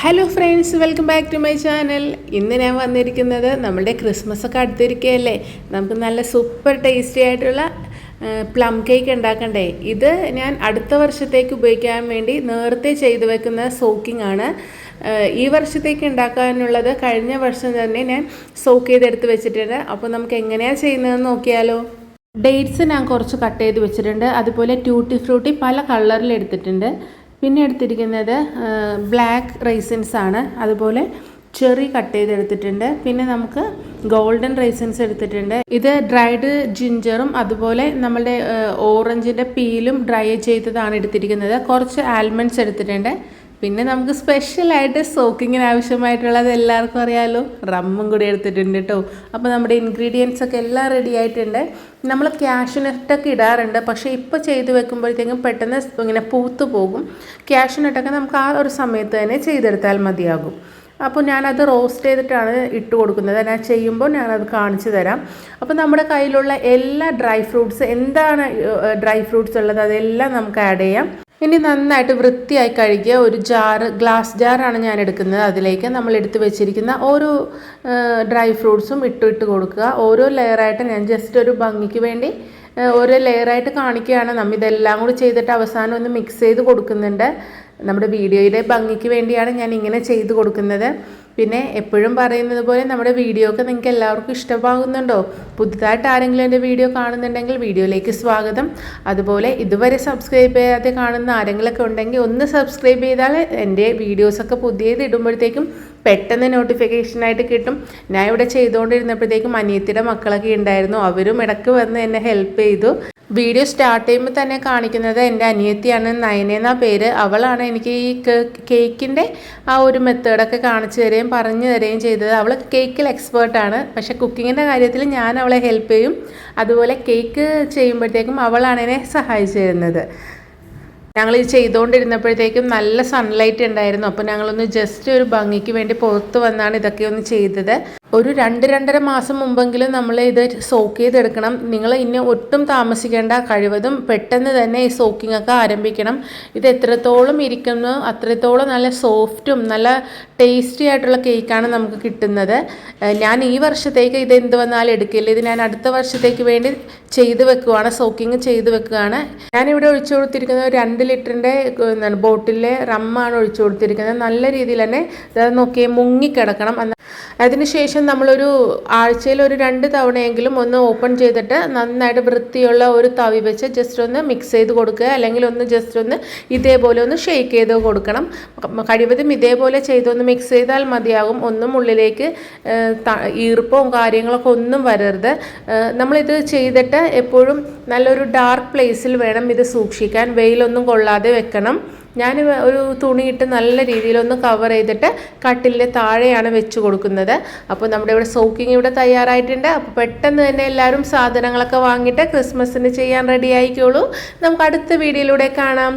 Hello friends welcome back to my channel ഇന്ന് ഞാൻ വന്നിരിക്കുന്നത് നമ്മുടെ ക്രിസ്മസ് ഒക്കെ അടുത്തിരിക്കുകയല്ലേ നമുക്ക് നല്ല സൂപ്പർ ടേസ്റ്റി ആയിട്ടുള്ള പ്ലം കേക്ക് ഉണ്ടാക്കണ്ടേ? ഇത് ഞാൻ അടുത്ത വർഷത്തേക്ക് ഉപയോഗിക്കാൻ വേണ്ടി നേരത്തെ ചെയ്തു വെക്കുന്ന സോക്കിംഗ് ആണ്. ഈ വർഷത്തേക്ക് ഉണ്ടാക്കാനുള്ളത് കഴിഞ്ഞ വർഷം തന്നെ ഞാൻ സോക്ക് ചെയ്തെടുത്ത് വെച്ചിട്ടുണ്ട്. അപ്പോൾ നമുക്ക് എങ്ങനെയാണ് ചെയ്യുന്നതെന്ന് നോക്കിയാലോ? ഡേറ്റ്സ് ഞാൻ കുറച്ച് കട്ട് ചെയ്ത് വെച്ചിട്ടുണ്ട്. അതുപോലെ ട്യൂട്ടി ഫ്രൂട്ടി പല കളറിൽ എടുത്തിട്ടുണ്ട്. പിന്നെ എടുത്തിരിക്കുന്നത് ബ്ലാക്ക് റൈസിൻസ് ആണ്. അതുപോലെ ചെറി കട്ട് ചെയ്തെടുത്തിട്ടുണ്ട്. പിന്നെ നമുക്ക് ഗോൾഡൻ റൈസിൻസ് എടുത്തിട്ടുണ്ട്. ഇത് ഡ്രൈഡ് ജിഞ്ചറും അതുപോലെ നമ്മളുടെ ഓറഞ്ചിന്റെ പീലും ഡ്രൈ ചെയ്തതാണ് എടുത്തിരിക്കുന്നത്. കുറച്ച് ആൽമണ്ട്സ് എടുത്തിട്ടുണ്ട്. പിന്നെ നമുക്ക് സ്പെഷ്യലായിട്ട് സോക്കിങ്ങിന് ആവശ്യമായിട്ടുള്ളത് എല്ലാവർക്കും അറിയാമല്ലോ റമ്മും കൂടി എടുത്തിട്ടുണ്ട് കേട്ടോ അപ്പോൾ നമ്മുടെ ഇൻഗ്രീഡിയൻസ് ഒക്കെ എല്ലാം റെഡി ആയിട്ടുണ്ട്. നമ്മൾ ക്യാഷ്നട്ടൊക്കെ ഇടാറുണ്ട്. പക്ഷേ ഇപ്പോൾ ചെയ്ത് വെക്കുമ്പോഴത്തേക്കും പെട്ടെന്ന് ഇങ്ങനെ പൂത്തു പോകും. ക്യാഷ്നട്ടൊക്കെ നമുക്ക് ആ ഒരു സമയത്ത് തന്നെ ചെയ്തെടുത്താൽ മതിയാകും. അപ്പോൾ ഞാനത് റോസ്റ്റ് ചെയ്തിട്ടാണ് ഇട്ട് കൊടുക്കുന്നത്. ഞാൻ ചെയ്യുമ്പോൾ ഞാനത് കാണിച്ചു തരാം. അപ്പോൾ നമ്മുടെ കയ്യിലുള്ള എല്ലാ ഡ്രൈ ഫ്രൂട്ട്സ് എന്താണ് ഡ്രൈ ഫ്രൂട്ട്സ് ഉള്ളത് അതെല്ലാം നമുക്ക് ആഡ് ചെയ്യാം. ഇനി നന്നായിട്ട് വൃത്തിയായി കഴുകിയ ഒരു ജാറ് ഗ്ലാസ് ജാറാണ് ഞാൻ എടുക്കുന്നത്. അതിലേക്ക് നമ്മൾ എടുത്ത് വെച്ചിരിക്കുന്ന ഓരോ ഡ്രൈ ഫ്രൂട്ട്സും ഇട്ട് ഇട്ട് കൊടുക്കുക. ഓരോ ലെയറായിട്ട് ഞാൻ ജസ്റ്റ് ഒരു ഭംഗിക്ക് വേണ്ടി ഓരോ ലെയറായിട്ട് കാണിക്കുകയാണ്. നമ്മൾ ഇതെല്ലാം കൂടി ചെയ്തിട്ട് അവസാനം ഒന്ന് മിക്സ് ചെയ്ത് കൊടുക്കുന്നുണ്ട്. നമ്മുടെ വീഡിയോയുടെ ഭംഗിക്ക് വേണ്ടിയാണ് ഞാൻ ഇങ്ങനെ ചെയ്തു കൊടുക്കുന്നത്. പിന്നെ എപ്പോഴും പറയുന്നത് പോലെ നമ്മുടെ വീഡിയോ ഒക്കെ നിങ്ങൾക്ക് എല്ലാവർക്കും ഇഷ്ടമാകുന്നുണ്ടോ? പുതുതായിട്ട് ആരെങ്കിലും എന്റെ വീഡിയോ കാണുന്നുണ്ടെങ്കിൽ വീഡിയോയിലേക്ക് സ്വാഗതം. അതുപോലെ ഇതുവരെ സബ്സ്ക്രൈബ് ചെയ്യാതെ കാണുന്ന ആരെങ്കിലുമൊക്കെ ഉണ്ടെങ്കിൽ ഒന്ന് സബ്സ്ക്രൈബ് ചെയ്താൽ എന്റെ വീഡിയോസൊക്കെ പുതിയത് ഇടുമ്പോഴത്തേക്കും പെട്ടെന്ന് നോട്ടിഫിക്കേഷനായിട്ട് കിട്ടും. ഞാൻ ഇവിടെ ചെയ്തുകൊണ്ടിരുന്നപ്പോഴത്തേക്കും അനിയത്തിയുടെ മക്കളൊക്കെ ഉണ്ടായിരുന്നു. അവരും ഇടയ്ക്ക് വന്ന് എന്നെ ഹെൽപ്പ് ചെയ്തു. വീഡിയോ സ്റ്റാർട്ട് ചെയ്യുമ്പോൾ തന്നെ കാണിക്കുന്നത് എന്റെ അനിയത്തിയാണ്. നയന എന്ന പേര്? അവളാണ് എനിക്ക് ഈ കേക്കിന്റെ ആ ഒരു മെത്തേഡൊക്കെ കാണിച്ചു തരികയും പറഞ്ഞു തരികയും ചെയ്തത്. അവൾ കേക്കിൽ എക്സ്പേർട്ടാണ് പക്ഷെ കുക്കിങ്ങിന്റെ കാര്യത്തിൽ ഞാൻ അവളെ ഹെൽപ്പ് ചെയ്യും. അതുപോലെ കേക്ക് ചെയ്യുമ്പോഴത്തേക്കും അവളാണ് എന്നെ സഹായിച്ചു തരുന്നത്. ഞങ്ങൾ ഇത് ചെയ്തുകൊണ്ടിരുന്നപ്പോഴത്തേക്കും നല്ല സൺലൈറ്റ് ഉണ്ടായിരുന്നു. അപ്പോൾ ഞങ്ങളൊന്ന് ജസ്റ്റ് ഒരു ഭംഗിക്ക് വേണ്ടി പുറത്ത് വന്നാണ് ഇതൊക്കെ ഒന്ന് ചെയ്തത്. ഒരു രണ്ട് രണ്ടര മാസം മുമ്പെങ്കിലും നമ്മൾ ഇത് സോക്ക് ചെയ്തെടുക്കണം. നിങ്ങൾ ഇനി ഒട്ടും താമസിക്കേണ്ട കഴിവതും പെട്ടെന്ന് തന്നെ ഈ സോക്കിംഗ് ഒക്കെ ആരംഭിക്കണം. ഇത് എത്രത്തോളം ഇരിക്കുന്നു അത്രത്തോളം നല്ല സോഫ്റ്റും നല്ല ടേസ്റ്റി ആയിട്ടുള്ള കേക്കാണ് നമുക്ക് കിട്ടുന്നത്. ഞാൻ ഈ വർഷത്തേക്ക് ഇത് എന്ത് വന്നാലും എടുക്കില്ല. ഇത് ഞാൻ അടുത്ത വർഷത്തേക്ക് വേണ്ടി ചെയ്ത് വെക്കുവാണ് സോക്കിങ് ചെയ്ത് വെക്കുകയാണ് ഞാനിവിടെ ഒഴിച്ചു കൊടുത്തിരിക്കുന്നത് ഒരു രണ്ട് ലിറ്ററിന്റെ ബോട്ടിലെ റമ്മാണ് ഒഴിച്ചു കൊടുത്തിരിക്കുന്നത്. നല്ല രീതിയിൽ തന്നെ നോക്കിയേ മുങ്ങിക്കിടക്കണം. അതിനുശേഷം നമ്മളൊരു ആഴ്ചയിൽ ഒരു രണ്ട് തവണയെങ്കിലും ഒന്ന് ഓപ്പൺ ചെയ്തിട്ട് നന്നായിട്ട് വൃത്തിയുള്ള ഒരു തവി വെച്ച് ജസ്റ്റ് ഒന്ന് മിക്സ് ചെയ്ത് കൊടുക്കുക. അല്ലെങ്കിൽ ഒന്ന് ജസ്റ്റ് ഒന്ന് ഇതേപോലെ ഒന്ന് ഷെയ്ക്ക് ചെയ്ത് കൊടുക്കണം. കഴിവതും ഇതേപോലെ ചെയ്തൊന്ന് മിക്സ് ചെയ്താൽ മതിയാകും. ഒന്നും ഉള്ളിലേക്ക് ഈർപ്പവും കാര്യങ്ങളൊക്കെ ഒന്നും വരരുത്. നമ്മളിത് ചെയ്തിട്ട് എപ്പോഴും നല്ലൊരു ഡാർക്ക് പ്ലേസിൽ വേണം ഇത് സൂക്ഷിക്കാൻ. വെയിലൊന്നും കൊള്ളാതെ വെക്കണം. ഞാൻ ഒരു തുണിയിട്ട് നല്ല രീതിയിലൊന്ന് കവർ ചെയ്തിട്ട് കട്ടിലിന്റെ താഴെയാണ് വെച്ച് കൊടുക്കുന്നത്. അപ്പോൾ നമ്മുടെ ഇവിടെ സോക്കിംഗ് ഇവിടെ തയ്യാറായിട്ടുണ്ട്. അപ്പോൾ പെട്ടെന്ന് തന്നെ എല്ലാവരും സാധനങ്ങളൊക്കെ വാങ്ങിയിട്ട് ക്രിസ്മസിന് ചെയ്യാൻ റെഡി ആയിക്കോളൂ. നമുക്ക് അടുത്ത വീഡിയോയിലൂടെ കാണാം.